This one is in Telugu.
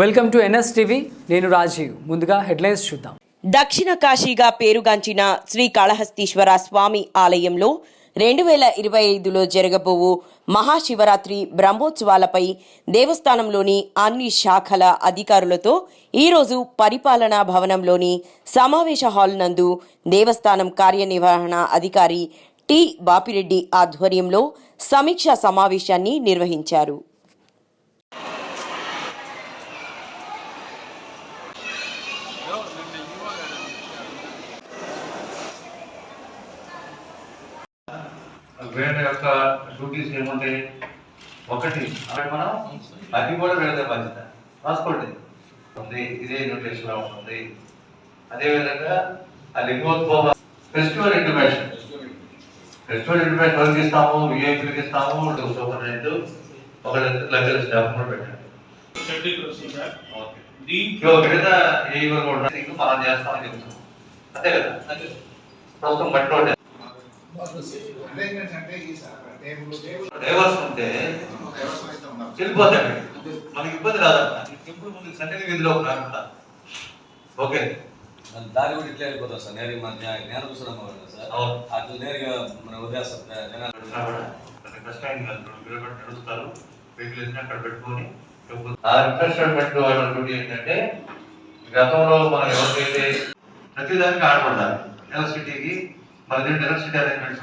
వెల్కమ్ టు ఎన్ఎస్ టీవీ నేను రాజీవ్. ముందుగా హెడ్లైన్స్ చూద్దాం. దక్షిణ కాశీగా పేరుగాంచిన శ్రీ కాళహస్తీశ్వర స్వామి ఆలయంలో రెండు వేల ఇరవై ఐదులో జరగబోవు మహాశివరాత్రి బ్రహ్మోత్సవాలపై దేవస్థానంలోని అన్ని శాఖల అధికారులతో ఈరోజు పరిపాలనా భవనంలోని సమావేశ హాల్ నందు దేవస్థానం కార్యనిర్వహణ అధికారి టి బాపిరెడ్డి ఆధ్వర్యంలో సమీక్షా సమావేశాన్ని నిర్వహించారు. వీళ్ళ యొక్క డ్యూటీస్ ఏముంటాయి? ఒకటి. మనం అది కూడా వీళ్ళదే బాధ్యత. రాసుకోండి ఉంది. ఇదే న్యూట్రిషన్లో ఉంటుంది. అదేవిధంగా ఆ Lingodbhava festival intimation festival intimation ఎవరికి ఇస్తాము? విఐపీకి ఇస్తాము. సూపర్నెంట్ ఒక లక్షల స్టాఫ్ కూడా పెట్టండి దీంట్లో విధంగా ఏ ఇవ్వరు కూడా. ఇంక మనం చేస్తామని చెప్తాం అంతే కదా? ప్రస్తుతం మట్టి డైవర్స్ ఉంటే మనకి ఇబ్బంది రాదన్న. ఎప్పుడు ముందు సండే వీధిలో రాకుండా ఓకే. దారి కూడా ఇట్లా వెళ్ళిపోతాం సార్. నేరుగా మన జ్ఞానపురం కదా సార్. అవును. అట్లా నేరుగా మన ఉదయాసం జనాలు వచ్చినా కూడా. పెద్ద కష్టం ఏం కాదు. రెండు కిలోమీటర్ నడుస్తారు. వెహికల్ వేసినా అక్కడ పెట్టుకొని. ఆ రిఫ్రెష్మెంట్ వాళ్ళ డ్యూటీ ఏంటంటే గతంలో మనం ఎవరికైతే ప్రతిదానికి ఆడపడాలి ఎలక్ట్రిసిటీకి మరి దీంట్లో ఎలక్ట్రిసిటీ అరేంజ్మెంట్స్.